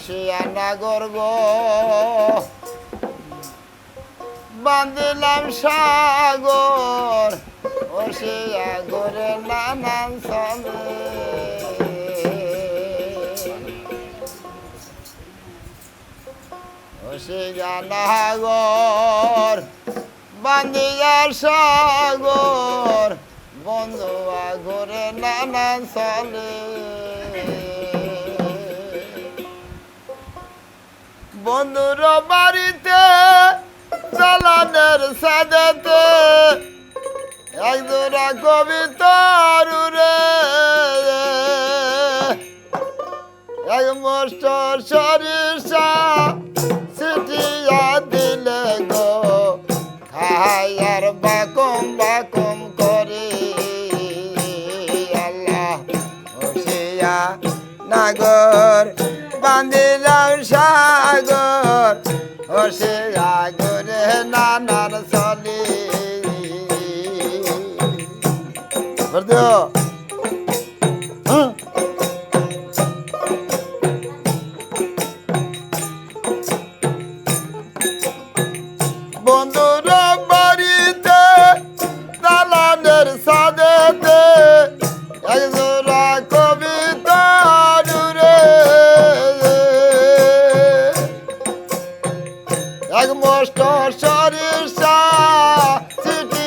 ভাসিয়া নাগর গো বাঁধলাম সাগর ও সে নানান সনে ও সে গানাগর বান্দিয়ার সাগর বন্ধু আগরে নানান সালে বন্ধুর বাড়িতে, চালানের সাজাতে একজোড়া কবিতার রে এক মস্টর সরিষা সিটিয়া দিলে গো খায়ার বাকম বসে রাগরে নানার চলে বন্ধুর বাড়িতে দালানের সাদেতে একজন Doktor sorursa sırtı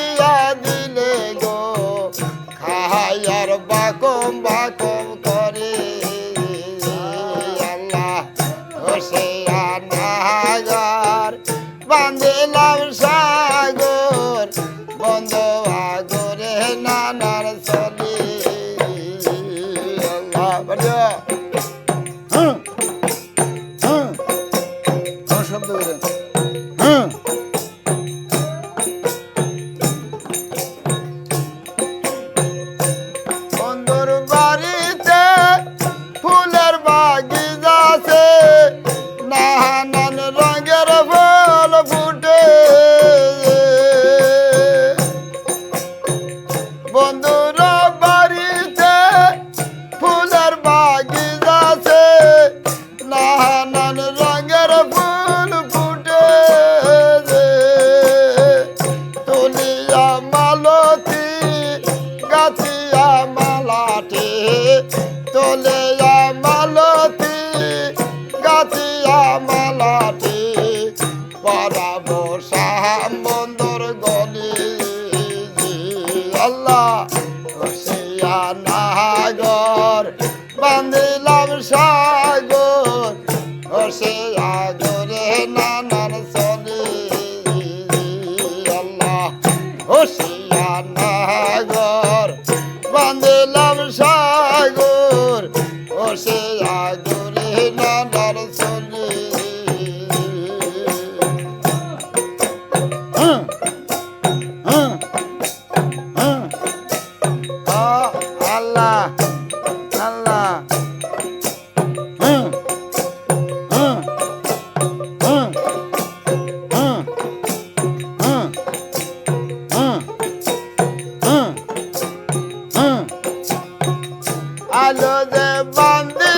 পরাবো সাহাম বন্দর গলি আল্লাহ হোসিয়া নাগর বান্দিলাম সাগর। হোসিয়া গরে নানান চলি আল্লাহ হোসিয়া নাগর বান্দিলাম সাগর। আলো দেবান্ধে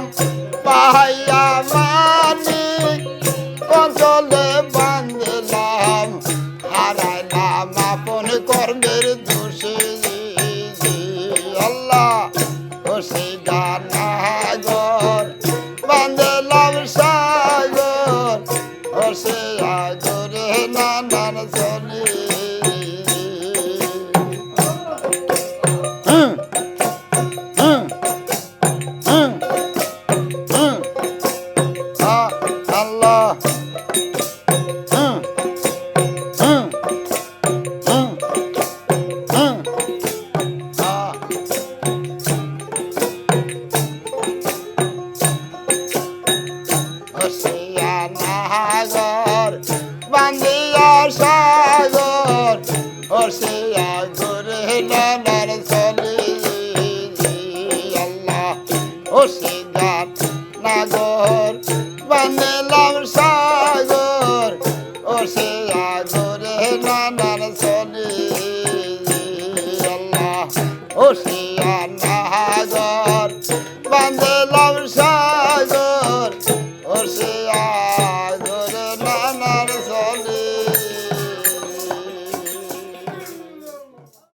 নাম পাহাইয়া মানি অঞ্চলে বাঁধলাম, হারাইলাম আপন কর্মের দোষে। আল্লাহ, ও সেই গানাগর, বাঁধলাম সাগর, ও সে আগরে নানান জনী। ও সে আগরে না